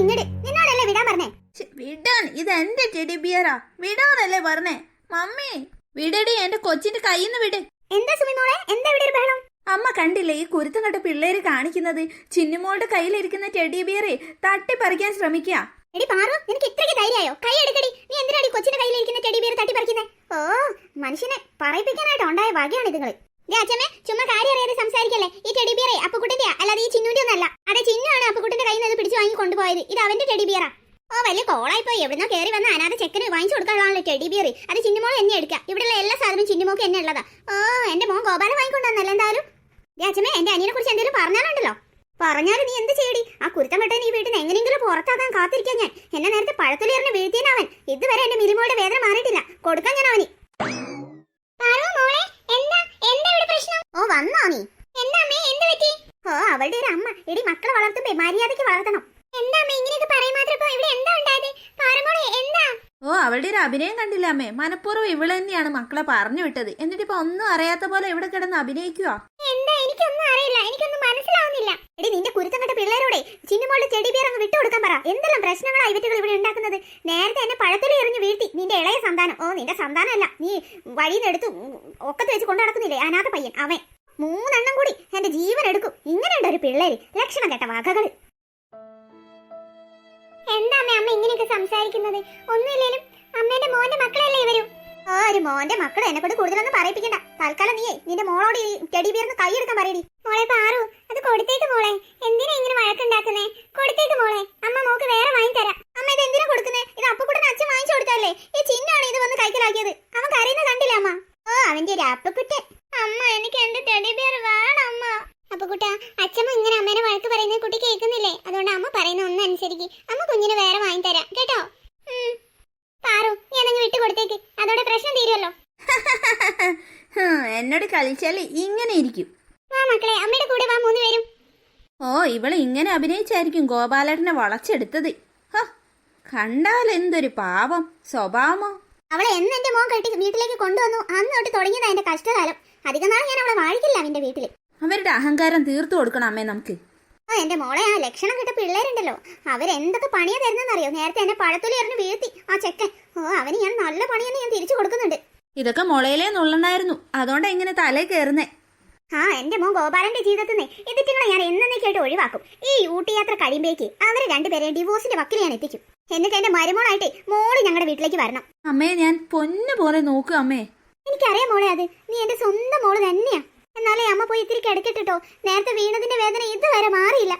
ഇങ്ങട്. നിന്നോടല്ലേ വിടാൻ പറഞ്ഞേ? വിടാൻ. ഇത് എന്റെ ടെഡി ബിയറാ വിടാനല്ലേ പറഞ്ഞേ? മമ്മി വിടടി. എന്റെ കൊച്ചിന്റെ കയ്യിൽ നിന്ന് വിട്. എന്താ സുമി മോളെ? എന്താ ഇവിടെ ബഹളം? അമ്മ കണ്ടില്ലേ ഈ കുരുത്തം കണ്ട പിള്ളേര് കാണിക്കുന്നത്? ചിന്നുമോളുടെ കയ്യിലിരിക്കുന്ന ടെഡി ബിയറെ തട്ടിപ്പറിക്കാൻ ശ്രമിക്കുക എടി പാറു നിനക്ക് ഇത്രയ്ക്ക് ധൈര്യമായോ? കൈ എടുക്കടി. നീ എന്തിനാടി കൊച്ചിന്റെ കയ്യിലിരിക്കുന്ന ടെഡി ബിയർ തട്ടി പറിക്കുന്നേ ഓ മനുഷ്യനെ പറയിപ്പിക്കാനായിട്ട് ഉണ്ടായ ദേ അച്ഛമ്മേ ചുമ്മാ കാര്യം അറിയാതെ സംസാരിക്കല്ലേ ഈ ടെഡി ബിയറെ അപ്പുക്കുട്ടിന്റെ അല്ലാതെ ഈ ചിന്നുന്റെ ഒന്നല്ല അതെ ചിന്നുവാണ് അപ്പുക്കുട്ടിന്റെ കയ്യിൽ നിന്ന് ഇത് പിടിച്ച് വാങ്ങി കൊണ്ടുപോയത് ഇത് അവന്റെ ടെഡി ബിയറാ ഓ വലിയ കോളായി പോയി എവിടുന്നോ കയറി വന്ന അനാഥ ചെക്കന് വാങ്ങിച്ചു കൊടുക്കാനുള്ളതാണല്ലോ ടെഡി ബിയർ അത് ചിന്നുമോൾ എന്നെ എടുക്കുക ഇവിടെയുള്ള എല്ലാ സാധനവും ചിന്നുമോക്ക് എന്നെ ഉള്ളതാ. ഓ എന്റെ മോൻ ഗോപാലം വാങ്ങിക്കൊണ്ടുവന്നല്ല എന്തായാലും? രാജമേ എന്റെ അനിയനെ കുറിച്ച് എന്തെങ്കിലും പറഞ്ഞാലുണ്ടല്ലോ. പറഞ്ഞാലും നീ എന്ത് ചെയ്യടി? ആ കുരുത്തം കെട്ടാൻ ഈ വീട്ടിൽ നിന്ന് എങ്ങനെയെങ്കിലും പുറത്താക്കാൻ കാത്തിരിക്കാൻ ഞാൻ. എന്നെ നേരത്തെ പഴത്തുലിയറിന് വീഴ്ത്തിയനവൻ. ഇതുവരെ എന്റെ മിരുമോയുടെ വേദന മാറിയിട്ടില്ല. കൊടുക്കാൻ ഞാൻ അവന്. ഓ വന്നോ നീ. എന്താ അമ്മേ എന്ത് പറ്റി? ഓ അവളുടെ ഒരു അമ്മ. എടി മക്കളെ വളർത്തുമ്പോ മര്യാദയ്ക്ക് വളർത്തണം. എന്താ അമ്മ ഇങ്ങനെയൊക്കെ പറയാൻ മാത്രം ഇവിടെ എന്താ ഓ അവളുടെ ഒരു അഭിനയം കണ്ടില്ല അമ്മേ. മനഃപൂർവം ഇവൾ തന്നെയാണ് മക്കളെ പറഞ്ഞു വിട്ടത്. എന്നിട്ട് ഇപ്പൊ ഒന്നും അറിയാത്ത പോലെ ഇവിടെ കിടന്ന് അഭിനയിക്കുക എന്താ? എനിക്കൊന്നും അറിയില്ല. എനിക്കൊന്നും മനസ്സിലാവുന്നില്ല. എടി നിന്റെ കുരുത്തം കണ്ട പിള്ളേരോടെ ചിന്നുമോളുടെ ചെടി പേർ അങ്ങ് വിട്ടുകൊടുക്കാൻ പറ. എന്തെല്ലാം പ്രശ്നങ്ങളാ ഇവറ്റുകൾ ഇവിടെ ഉണ്ടാക്കുന്നത്? നേരത്തെ എന്നെ പഴത്തിൽ എറിഞ്ഞു വീഴ്ത്തി. നിന്റെ ഇളയ സന്താനം. ഓ നിന്റെ സന്താനമല്ല. നീ വഴിയിൽ നിന്ന് എടുത്തു ഒക്കത്ത് വെച്ച് കൊണ്ടു നടക്കുന്നില്ലേ? അനാഥ പയ്യൻ അവൻ. മൂന്നെണ്ണം കൂടി എന്റെ ജീവൻ എടുക്കും. ഇങ്ങനെയുണ്ട് ഒരു പിള്ളേര്. ലക്ഷണം കേട്ട വകകൾ എന്താ അമ്മ അമ്മ ഇങ്ങനെയൊക്കെ സംസാരിക്കുന്നത്? ഒന്നുമില്ലേലും ഒരു മോന്റെ മക്കൾ എന്നെ കൊണ്ട് കൂടുതലൊന്നും പറയിപ്പിക്കണ്ട. തൽക്കാലം നീയേ നിന്റെ മോളോട് ഈ ടെഡി ബിയറിന് കൈ എടുക്കാൻ പറയടി. മോളെ പാറു അത് കൊടുത്തേക്ക് മോളെ. എന്തിനാ ഇങ്ങനെ വഴക്കുണ്ടാക്കുന്നേ? കൊടുത്തേക്ക് മോളെ. അമ്മ മോക്ക് വേറെ വാങ്ങി തരാം. അമ്മ ഇത് എന്തിനാ കൊടുക്കുന്നേ? ഇത് അപ്പക്കുട്ടൻ അച്ഛൻ വാങ്ങിച്ചു കൊടുത്തല്ലേ ഈ ചിന്നാണ് ഇത് വന്ന് കൈക്കലാക്കിയത്. അവൻ കരയുന്ന കണ്ടില്ല അമ്മ? ഓ അവന്റെ ഒരു അപ്പക്കുട്ടൻ. അമ്മ എനിക്ക് എന്റെ ടെഡി ബിയർ വേണം അമ്മ? അപ്പക്കുട്ട അച്ഛമ്മ ഇങ്ങനെ അമ്മേനെ വഴക്ക് പറയുന്നത് കുട്ടി കേൾക്കുന്നില്ലേ? അതുകൊണ്ട് അമ്മ പറയുന്ന ഒന്ന് അനുസരിക്ക് അമ്മ കുഞ്ഞിന് വേറെ വാങ്ങി തരാം. കേട്ടോ. പാറു ഞാൻ വിട്ടു കൊടുത്തേക്ക്. അതോടെ പ്രശ്നം തീരുമല്ലോ എന്നോട് കളിച്ചാൽ ഇങ്ങനെ ഇരിക്കും. വാ മക്കളെ അമ്മയുടെ കൂടെ വാ മൂന്ന് പേരും. ഓ ഇവൾ ഇങ്ങനെ അഭിനയിച്ചായിരിക്കും ഗോപാലേട്ടനെ വളച്ചെടുത്തത്. കണ്ടാൽ എന്തൊരു പാവം സ്വഭാവമോ? അവളെ എന്ന് എന്റെ മോൻ കെട്ടി വീട്ടിലേക്ക് കൊണ്ടുവന്നു. അന്ന് തൊട്ട് തുടങ്ങിയതാ എന്റെ കഷ്ടകാലം. അധികം നാൾ ഞാൻ അവളെ വാഴിക്കില്ല അവന്റെ വീട്ടിൽ. അവരുടെ അഹങ്കാരം തീർത്തു കൊടുക്കണം അമ്മേ നമുക്ക്. ആ എന്റെ മോളെ ആ ലക്ഷണം കിട്ട പിള്ളേരുണ്ടല്ലോ. അവരെന്തൊക്കെ പണിയാ തരുന്നറിയോ നേരത്തെ എന്നെ പഴത്തൊലി എറിഞ്ഞ് വീഴ്ത്തി. ആ ചെക്കൻ ഓ അവന് ഞാൻ നല്ല പണിയെന്ന് ഞാൻ തിരിച്ചു കൊടുക്കുന്നുണ്ട്. ഇതൊക്കെ മുളയിലേ നുള്ളണ്ടായിരുന്നു. അതുകൊണ്ട് ഇങ്ങനെ തലേ കയറുന്നേ ആ എന്റെ മോൻ ഗോപാലന്റെ ജീവിതത്തിൽ നിന്ന് ഇതിട്ടുകളെ ഞാൻ എന്നേക്കായിട്ട് ഒഴിവാക്കും. ഈ ഊട്ടി യാത്ര കഴിയുമ്പേക്ക് അവരെ രണ്ടുപേരെയും ഡിവോഴ്സിന്റെ വക്കിൽ ഞാൻ എത്തിക്കും. എന്നിട്ട് എന്റെ മരുമോളായിട്ട് മോൾ ഞങ്ങളുടെ വീട്ടിലേക്ക് വരണം. അമ്മേ ഞാൻ പൊന്നു പോലെ നോക്കുക അമ്മേ. എനിക്കറിയാം മോളെ അത്. നീ എന്റെ സ്വന്തം മോൾ തന്നെയാ. എന്നാലേ അമ്മ പോയി ഇത്തിരി കിടക്കട്ടോ നേരത്തെ വീണതിന്റെ വേദന ഇതുവരെ മാറിയില്ല.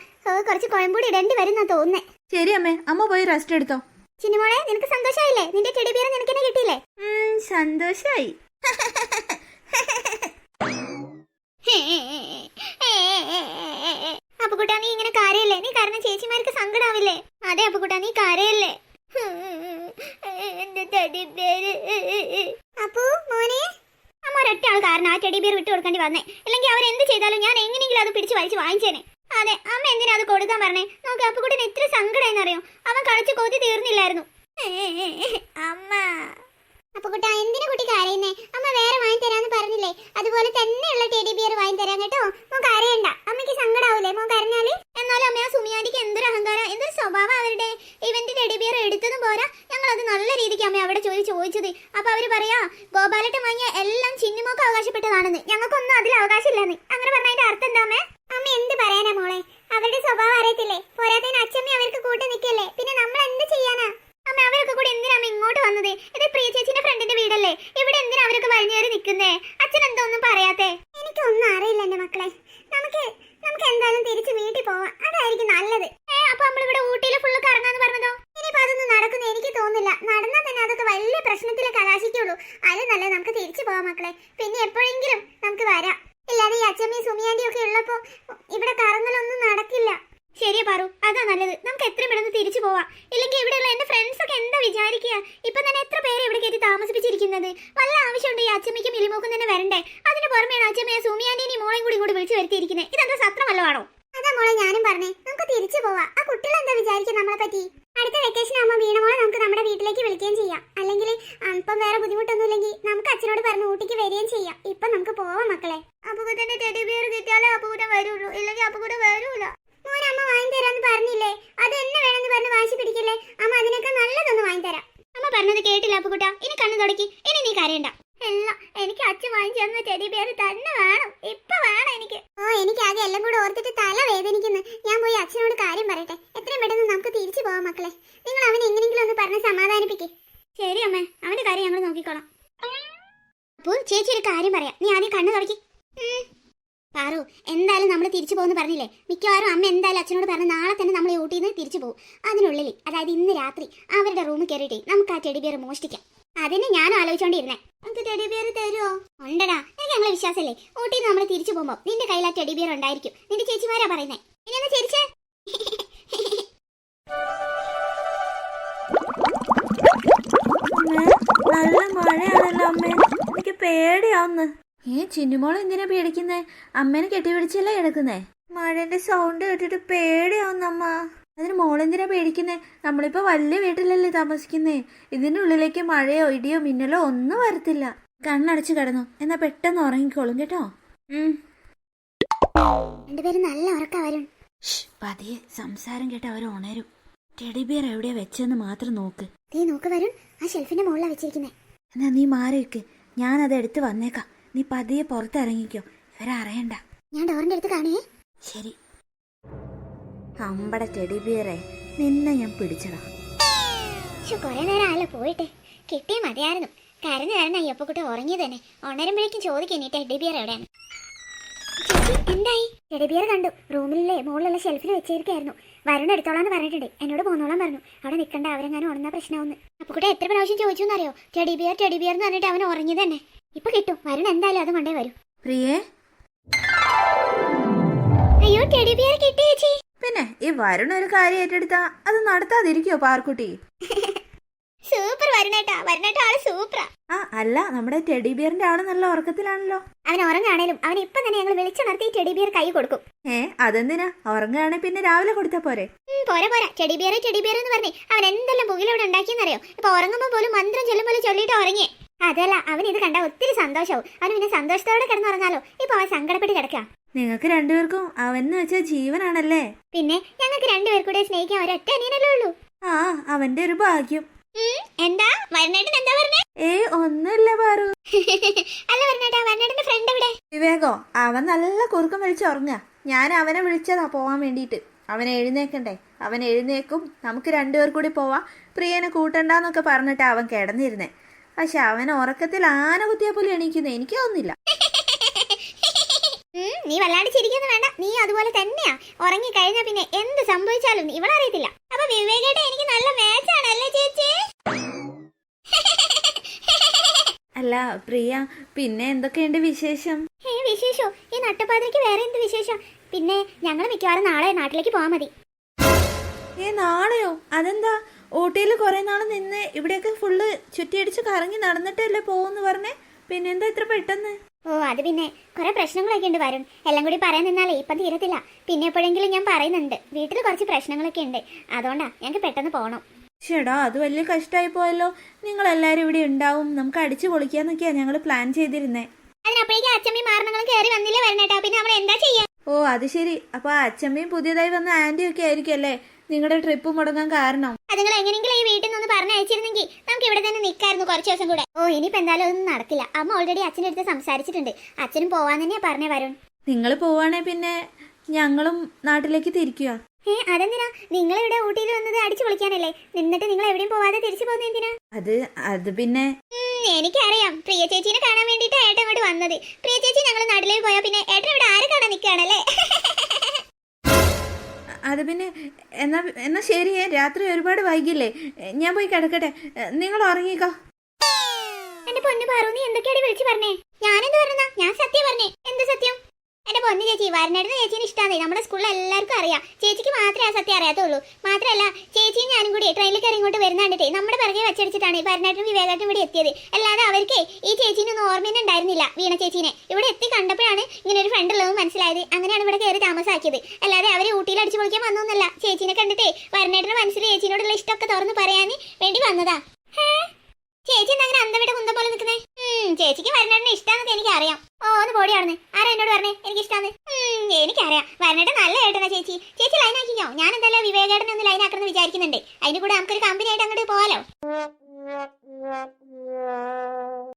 കുറച്ച് കുഴമ്പൂടി ഇടേണ്ടി വരുന്ന തോന്നുന്നേ. ശരി അമ്മേ അമ്മ പോയി റെസ്റ്റ് എടുത്തോ. ചിനിമോളെ നിനക്ക് സന്തോഷമായില്ലേ നിന്റെ ടെഡിബിയർ നിനക്ക് എന്നെ കിട്ടിയില്ലേ സന്തോഷായി. അപ്പുകുട്ടാ നീ ഇങ്ങനെ കാര്യല്ലേ? നീ കാരണം ചേച്ചിമാർക്ക് സങ്കടാവില്ലേ? അതെ അപ്പുകുട്ടാ നീ കരയല്ലേ എന്റെ ടെഡിബിയർ അപ്പു മോനെ അമ്മ ഒരൊറ്റ ആൾ കാരണം ആ ടെഡിബിയർ വിട്ടു ഇല്ലെങ്കിൽ അവർ എന്ത് ചെയ്താലും ഞാൻ എങ്ങനെയെങ്കിലും അത് പിടിച്ച് വലിച്ച് വാങ്ങിച്ചേനെ. അതെ അമ്മ എന്തിനാ അത് കൊടുക്കാൻ പറഞ്ഞേ? നോക്ക് അപ്പുകുട്ടന് എത്ര സങ്കടമെന്നറിയോ അവൻ കളിച്ച് കൊതി തീർന്നില്ലായിരുന്നു. അമ്മ. അപ്പൊ കുട്ടാ എന്തിനാ കുട്ടി കരയുന്നേ? അമ്മ വേറെ വാങ്ങി തരാന്ന് പറഞ്ഞില്ലേ? അതുപോലെ തന്നെയുള്ള ടെഡി ബിയർ വാങ്ങി തരാം കേട്ടോ. മോൻ കരയണ്ട. അമ്മയ്ക്ക് സങ്കടാവൂലേ? മോൻ കരഞ്ഞാൽ? എന്നാലും അമ്മ ആ സുമിയാനിക്ക് എന്തൊരു അഹങ്കാരം എന്തൊരു സ്വഭാവം അവരുടെ ഇവന്റ് ടെഡി ബിയർ എടുത്തതും പോരാ. അത് നല്ല രീതിക്ക് അമ്മ അവിടെ ചോദി ചോദിച്ചത്. അപ്പൊ അവർ പറയാ ഗോപാലട്ടൻ വാങ്ങിയ എല്ലാം ചിന്നിമോക്ക് അവകാശപ്പെട്ടതാണെന്ന്. ഞങ്ങൾക്കൊന്നും അതിൽ അവകാശമില്ലെന്ന്. അങ്ങനെ പറഞ്ഞതിന്റെ അർത്ഥം എന്താ അമ്മേ? അമ്മ എന്ത് പറയാനാ മോളെ? അവരുടെ സ്വഭാവം അറിയത്തില്ലേ? പോരാത്തതിന് അച്ഛമ്മ അവർക്ക് കൂട്ടി നിൽക്കല്ലേ? പിന്നെ നമ്മൾ എന്ത് ചെയ്യാനാ? അമ്മ അവരൊക്കെ കൂടി എന്തിനാ ഇങ്ങോട്ട് വന്നത്? ഇത് പ്രിയ ചേച്ചിന്റെ ഫ്രണ്ടിന്റെ വീടല്ലേ? ഇവിടെ എന്തിനാ അവരൊക്കെ വഴിഞ്ഞേറി നിൽക്കുന്നേ? പോവാം. ആ കുട്ടികൾ എന്താ വിചാരിക്കും നമ്മളെ പറ്റി അടുത്ത വെക്കേഷൻ ആകുമ്പോൾ വീണമോളെ നമുക്ക് നമ്മുടെ വീട്ടിലേക്ക് വിളിക്കുകയും ചെയ്യാം. അല്ലെങ്കിൽ ഇപ്പം വേറെ ബുദ്ധിമുട്ടൊന്നുമില്ലെങ്കിൽ നമുക്ക് അച്ഛനോട് പറഞ്ഞ് ഊട്ടിക്ക് വരികയും ചെയ്യാം. ഇപ്പൊ നമുക്ക് പോവാം മക്കളെ. വരുള്ളൂ. വരൂല. മോനെ അമ്മ പറഞ്ഞില്ലേ? വാശി അമ്മ അമ്മ കേട്ടില്ല അപ്പുകുട്ട ഇനി കണ്ണു തുടക്കി. ഇനി നീ കരയണ്ട. എല്ലാം എനിക്ക് അച്ഛൻ വാങ്ങിച്ചു തന്നെ അപ്പോൾ ചേച്ചി ഒരു കാര്യം പറയാം. നീ ആദ്യം കണ്ണു തുടക്കി. പാറു എന്തായാലും നമ്മൾ തിരിച്ചു പോകുന്നു പറഞ്ഞില്ലേ? മിക്കവാറും അമ്മ എന്തായാലും അച്ഛനോട് പറഞ്ഞ് നാളെ തന്നെ നമ്മൾ ഊട്ടിയിൽ നിന്ന് തിരിച്ചു പോകും. അതിനുള്ളിൽ അതായത് ഇന്ന് രാത്രി അവരുടെ റൂമിൽ കയറിയിട്ടേ നമുക്ക് ആ ടെഡി ബിയർ മോഷ്ടിക്കാം. അതിന് ഞാൻ ആലോചിച്ചോണ്ടിരുന്നേ. നമുക്ക് ടെഡി ബിയർ തരുമോ ഉണ്ടടാ. എനിക്ക് ഞങ്ങളെ വിശ്വാസമല്ലേ? ഊട്ടിയിൽ നമ്മൾ തിരിച്ചു പോകുമ്പോൾ നിന്റെ കയ്യിൽ ആ ടെഡി ബിയർ ഉണ്ടായിരിക്കും. നിന്റെ ചേച്ചിമാരാ പറയുന്നേ? ഇനി ഒന്ന് ചിരിച്ചേ എനിക്ക് പേടിയാവുന്നു. ഏ ചിന്നുമോൾ എന്തിനാ പേടിക്കുന്നേ? അമ്മേനെ കെട്ടിപിടിച്ചല്ലേ കിടക്കുന്നേ? മഴന്റെ സൗണ്ട് കേട്ടിട്ട് പേടിയാവുന്നമ്മ അതിന് മോളെന്തിനാ പേടിക്കുന്നേ? നമ്മളിപ്പോ വലിയ വീട്ടിലല്ലേ താമസിക്കുന്നേ. ഇതിന്റെ ഉള്ളിലേക്ക് മഴയോ ഇടിയോ മിന്നലോ ഒന്നും വരത്തില്ല. കണ്ണടച്ചു കിടന്നു. എന്നാ പെട്ടെന്ന് ഉറങ്ങിക്കോളും കേട്ടോ. രണ്ടുപേരും നല്ല ഉറക്കം വരും പതിയെ സംസാരം കേട്ട് അവർ ഉണരും. ടെഡിബിയർ എവിടെയാ വെച്ചെന്ന് മാത്രം നോക്ക്. നീ നോക്ക് വരും ആ ഷെൽഫിന്റെ മുകളിലാണ് വെച്ചിരിക്കുന്നേ. എന്നാ നീ മാറി വെക്ക് ഞാനത് എടുത്ത് വന്നേക്കാം. നീ പതിയെ പുറത്തിറങ്ങിക്കോ. ഇവരറിയണ്ട ഞാൻ ഡോറിന്റെ അടുത്ത് കാണേ. ശരി. അമ്പട ടെഡിബിയറെ നിന്നെ ഞാൻ പിടിച്ചടാ കൊറേ നേരം ആയല്ലോ പോയിട്ട്. കിട്ടിയ മതിയായിരുന്നു. കരഞ്ഞു കരഞ്ഞ അയ്യപ്പക്കുട്ടി ഉറങ്ങിയത് തന്നെ ഉണരുമ്പോഴേക്കും ചോദിക്കും നീ ടെഡിബിയർ എവിടെയാണ് എന്തായി? ടെഡി ബിയർ കണ്ടു. റൂമിലെ മുകളിലുള്ള ഷെൽഫിൽ വെച്ചിരിക്കായിരുന്നു. വരുൺ എടുത്തോളാന്ന് പറഞ്ഞിട്ടുണ്ട്. എന്നോട് പോന്നോളാൻ പറഞ്ഞു. അവിടെ നിൽക്കണ്ട അവരെങ്ങാനും ഉണർന്ന പ്രശ്നമാവുന്നു കൂടെ എത്ര പ്രാവശ്യം ചോദിച്ചു എന്നറിയോ? ടെഡി ബിയർ ടെഡി ബിയർ എന്ന് പറഞ്ഞിട്ട് അവൻ ഉറങ്ങി തന്നെ. ഇപ്പൊ കിട്ടും. വരുൺ എന്തായാലും അത് കൊണ്ടേ വരും. പ്രിയേ? അയ്യോ ടെഡി ബിയർ കിട്ടി ചേച്ചി. പിന്നെ ഈ വരുൺ ഒരു കാര്യം ഏറ്റെടുത്താ അത് നടത്താതിരിക്കോ പാർക്കുട്ടി? സൂപ്പർ വരുണേട്ടാ വരുണേട്ടാ ആൾ സൂപ്പറാ ആ അല്ല നമ്മുടെ ടെഡിബിയറിന്റെ ആൾ നല്ല ഉറക്കത്തിലാണല്ലോ. അവൻ ഉറങ്ങാണേലും അവൻ ഇപ്പൊ തന്നെ ഞങ്ങൾ വിളിച്ചുണർത്തി ടെഡി ബിയർ കൈ കൊടുക്കും. ഏ അതെന്തിനാ? ഉറങ്ങുകയാണെ പിന്നെ രാവിലെ കൊടുത്താ പോരെ. പോരാ പോരാ. ടെഡി ബിയർ ടെഡി ബിയർ എന്ന് പറഞ്ഞേ. അവൻ എന്തെല്ലാം പുകിലവിടെ ഉണ്ടാക്കിയെന്നറിയോ? ഇപ്പൊ ഉറങ്ങുമ്പോൾ പോലും മന്ത്രം ചൊല്ലും പോലെ ചൊല്ലിട്ട് ഉറങ്ങിയേ അതല്ല അവൻ ഇത് കണ്ട ഒത്തിരി സന്തോഷവും. അവന് പിന്നെ സന്തോഷത്തോടെ കിടന്നുറങ്ങാലോ. ഇപ്പൊ അവൻ സങ്കടപ്പെട്ട് കിടക്കുക നിങ്ങൾക്ക് രണ്ടുപേർക്കും അവന്ന് വെച്ച ജീവനാണല്ലേ? പിന്നെ ഞങ്ങൾക്ക് രണ്ടുപേർക്കൂടെ സ്നേഹിക്കാൻ ഒരൊറ്റ അനിയനല്ലേ ഉള്ളൂ. ആ അവന്റെ ഒരു ഭാഗ്യം. എന്താ? വരണേട്ടൻ എന്താ പറഞ്ഞേ? ഏ ഒന്നുമില്ല പാറു. അല്ല വരണേട്ടാ വരണേട്ടന്റെ ഫ്രണ്ട് എവിടെ? വിവേകോ അവൻ നല്ല കുറുക്കം വിളിച്ച് ഉറങ്ങുക. ഞാൻ അവനെ വിളിച്ചതാ പോവാൻ വേണ്ടിട്ട് അവൻ എഴുന്നേക്കണ്ടേ? അവൻ എഴുന്നേക്കും. നമുക്ക് രണ്ടുപേർ കൂടി പോവാം. പ്രിയനെ കൂട്ടണ്ടെന്നൊക്കെ പറഞ്ഞിട്ട് അവൻ കിടന്നിരുന്നേ. പക്ഷെ അവൻ ഉറക്കത്തിൽ ആന കുത്തിയ പോലെ എണീക്കുന്നു. എനിക്ക് തോന്നുന്നില്ല. നീ വല്ലാണ്ട് ചിരിക്കുന്നു വേണ്ട. നീ അതുപോലെ തന്നെയാ. ഉറങ്ങി കഴിഞ്ഞാ പിന്നെ എന്ത് സംഭവിച്ചാലും ഇവളറിയത്തില്ല. അപ്പൊ വിവേകേട്ട എനിക്ക് നല്ല മാച്ചാണല്ലേ അല്ല പ്രിയ പിന്നെ എന്തൊക്കെയുണ്ട് വിശേഷം? ഏ വിശേഷോ? ഈ നട്ടുപാതയ്ക്ക് വേറെ എന്ത് വിശേഷം? പിന്നെ ഞങ്ങൾ മിക്കവാറും നാളെ നാട്ടിലേക്ക് പോകാൻ മതി. ഏ നാളെയോ? അതെന്താ? ഊട്ടിയിൽ കുറെ നാൾ നിന്ന് ഇവിടെയൊക്കെ ഫുള്ള് ചുറ്റിയടിച്ച് കറങ്ങി നടന്നിട്ടല്ലേ പോകുന്നു പറഞ്ഞേ. പിന്നെന്താ ഇത്ര പെട്ടെന്ന്? ഓ അത് പിന്നെ കുറെ പ്രശ്നങ്ങളൊക്കെ ഉണ്ട് വരും എല്ലാം കൂടി പറയാൻ നിന്നാലേ ഇപ്പം തീരത്തില്ല. പിന്നെ എപ്പോഴെങ്കിലും ഞാൻ പറയുന്നുണ്ട്. വീട്ടിൽ കുറച്ച് പ്രശ്നങ്ങളൊക്കെ ഉണ്ട്. അതുകൊണ്ടാ ഞങ്ങൾക്ക് പെട്ടെന്ന് പോകണം ചേടാ അത് വലിയ കഷ്ടമായി പോയല്ലോ. നിങ്ങൾ എല്ലാരും ഇവിടെ ഉണ്ടാവും. നമുക്ക് അടിച്ചു പൊളിക്കാന്നൊക്കെയാ ഞങ്ങൾ പ്ലാൻ ചെയ്തിരുന്നേ. അതിനപ്പോഴേക്കും അച്ഛമ്മയും മാരണങ്ങളും കയറി വന്നില്ലേ വരണേട്ടാ പിന്നെ നമ്മൾ എന്താ ചെയ്യാ? ഓ അത് ശരി. അപ്പൊ അച്ഛമ്മയും പുതിയതായി വന്ന ആന്റിയും ഒക്കെ ആയിരിക്കും അല്ലേ? നിങ്ങളുടെ ട്രിപ്പ് മുടങ്ങാൻ കാരണം. അത് എങ്ങനെയെങ്കിലും ഈ വീട്ടിൽ നിന്ന് പറഞ്ഞ് അയച്ചിരുന്നെങ്കിൽ നമുക്ക് ഇവിടെ തന്നെ നിൽക്കായിരുന്നു കുറച്ച് ദിവസം കൂടെ. ഓ ഇനിയിപ്പോ എന്തായാലും ഒന്നും നടക്കില്ല. അമ്മ ഓൾറെഡി അച്ഛന്റെ അടുത്ത് സംസാരിച്ചിട്ടുണ്ട്. അച്ഛനും പോവാൻ തന്നെയാ പറഞ്ഞേ വരുൺ. നിങ്ങൾ പോവാണെ പിന്നെ ഞങ്ങളും നാട്ടിലേക്ക് തിരിക്കുക ഏ അതെന്തിനാ? നിങ്ങൾ ഇവിടെ ഊട്ടിയിൽ വന്നത് അടിച്ചു പൊളിക്കാനല്ലേ? നിന്നിട്ട് നിങ്ങൾ എവിടെയും പോവാതെ തിരിച്ചു പോകുന്നത് എന്തിനാ? അത് അത് പിന്നെ? എനിക്കറിയാം. പ്രിയ ചേച്ചീനെ കാണാൻ വേണ്ടിട്ട് ഏട്ടൻ ഇവിടെ വന്നത്. പ്രിയ ചേച്ചി ഞങ്ങൾ നാട്ടിലേക്ക് പോയാ പിന്നെ ഏട്ടൻ ഇവിടെ ആരെ കാണാൻ നിൽക്കുകയാണല്ലേ അത് പിന്നെ എന്നാ എന്നാ ശരി രാത്രി ഒരുപാട് വൈകില്ലേ? ഞാൻ പോയി കിടക്കട്ടെ. നിങ്ങൾ ഉറങ്ങിക്കോ. എന്റെ പൊന്നു പാറു നീ എന്തൊക്കെയാണ് വിളിച്ചു പറഞ്ഞേ? ഞാനെന്ത് പറഞ്ഞ ഞാൻ സത്യം പറഞ്ഞേ. എന്ത് സത്യം? എന്റെ പൊന്നു ചേച്ചി വരനടുന്ന് ചേച്ചീനെ ഇഷ്ടമാണ് നമ്മുടെ സ്കൂളിൽ എല്ലാവർക്കും അറിയാം. ചേച്ചിക്ക് മാത്രമേ ആ സത്യം അറിയാത്തുള്ളൂ. മാത്രമല്ല ചേച്ചിയും ഞാനും കൂടി ട്രെയിനിൽ കയറി ഇങ്ങോട്ട് വരുന്ന നമ്മുടെ പിറകെ വെച്ചടിച്ചിട്ടാണ് വരനാട്ടും വിവേകാട്ടും ഇവിടെ എത്തിയത്. അല്ലാതെ അവർക്ക് ഈ ചേച്ചീനെ ഒന്നും ഓർമ്മ ഉണ്ടായിരുന്നില്ല വീണ ചേച്ചീനെ. ഇവിടെ എത്തി കണ്ടപ്പോഴാണ് ഇങ്ങനെ ഒരു ഫ്രണ്ട് ഉള്ളതും മനസ്സിലായത്. അങ്ങനെയാണ് ഇവിടെ കയറി താമസാക്കിയത്. അല്ലാതെ അവർ ഊട്ടിയിൽ അടിച്ചു പൊളിക്കാൻ വന്നൊന്നല്ല ചേച്ചീനെ കണ്ടിട്ട് വരനാട്ടിന്റെ മനസ്സിൽ ചേച്ചീനോടുള്ള ഇഷ്ടമൊക്കെ തുറന്ന് പറയാൻ വേണ്ടി വന്നതാ. ചേച്ചി എന്താ അങ്ങനെ അന്തവിടെ കുന്തം പോലെ നിൽക്കുന്നേ? ചേച്ചിക്ക് വരണേട്ടനെ ഇഷ്ടാന്നൊക്കെ എനിക്കറിയാം. ഓ ഒന്ന് ആണ് ആരാ എന്നോട് പറഞ്ഞേ എനിക്ക് ഇഷ്ടാന്ന് എനിക്കറിയാം. വരണേട്ടൻ നല്ല ഏട്ടനാ ചേച്ചി. ചേച്ചി ലൈൻ ആക്കിക്കോ. ഞാൻ എന്തായാലും വിവേകേട്ടനെ ഒന്ന് ലൈനാക്കണം വിചാരിക്കുന്നുണ്ട്. അതിന് കൂടെ നമുക്കൊരു കമ്പനി ആയിട്ട് അങ്ങോട്ട് പോവാലോ.